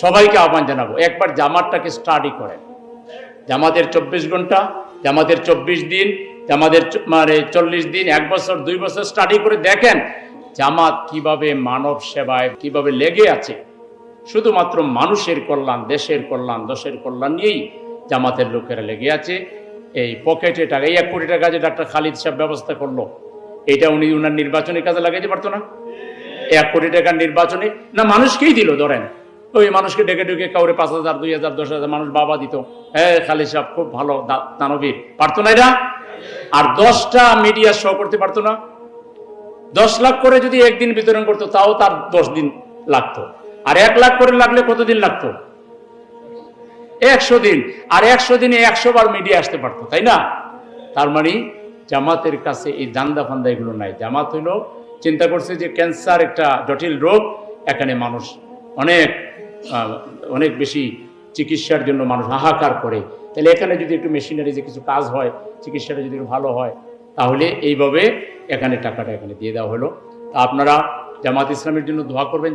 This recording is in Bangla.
সবাইকে আহ্বান জানাব। একবার জামাতটাকে স্টাডি করেন। জামাতের চব্বিশ ঘণ্টা, জামাতের চব্বিশ দিন, জামাতের মানে চল্লিশ দিন, এক বছর, দুই বছর স্টাডি করে দেখেন জামাত কীভাবে মানব সেবায়, কীভাবে লেগে আছে। শুধুমাত্র মানুষের কল্যাণ, দেশের কল্যাণ দেশের কল্যাণ নিয়েই জামাতের লোকেরা লেগে আছে। এই পকেটে টাকা, এই এক কোটি টাকা যে ডাক্তার খালিদ সাহেব ব্যবস্থা করল, এটা উনি উনার নির্বাচনী কাজে লাগাইতে পারতো না। এক কোটি টাকার নির্বাচনে, না মানুষকেই দিল, ধরেন। ওই মানুষকে ডেকে ডেকে কাউরে পাঁচ হাজার, দুই হাজার, দশ হাজার মানুষ বাবা দিত। হ্যাঁ খালি সাহেব খুব ভালো দানবীর পারতো না এরা? আর দশটা মিডিয়া শো করতে পারতো না? দশ লাখ করে যদি একদিন বিতরণ করতো, তাও তার দশ দিন লাগতো। আর এক লাখ করে লাগলে কতদিন লাগতো? একশো দিন। আর একশো দিনে একশো বার মিডিয়া আসতে পারতো, তাই না? তার মানে জামাতের কাছে এই দান্দা ফান্দা এগুলো নাই। জামাত হইল, চিন্তা করছে যে ক্যান্সার একটা জটিল রোগ, এখানে মানুষ অনেক অনেক বেশি চিকিৎসার জন্য মানুষ হাহাকার করে। তাহলে এখানে যদি একটু মেশিনারি যে কিছু কাজ হয়, চিকিৎসাটা যদি ভালো হয়, তাহলে এইভাবে এখানে টাকাটা এখানে দিয়ে দেওয়া হলো। তা আপনারা জামাত ইসলামের জন্য দোয়া করবেন।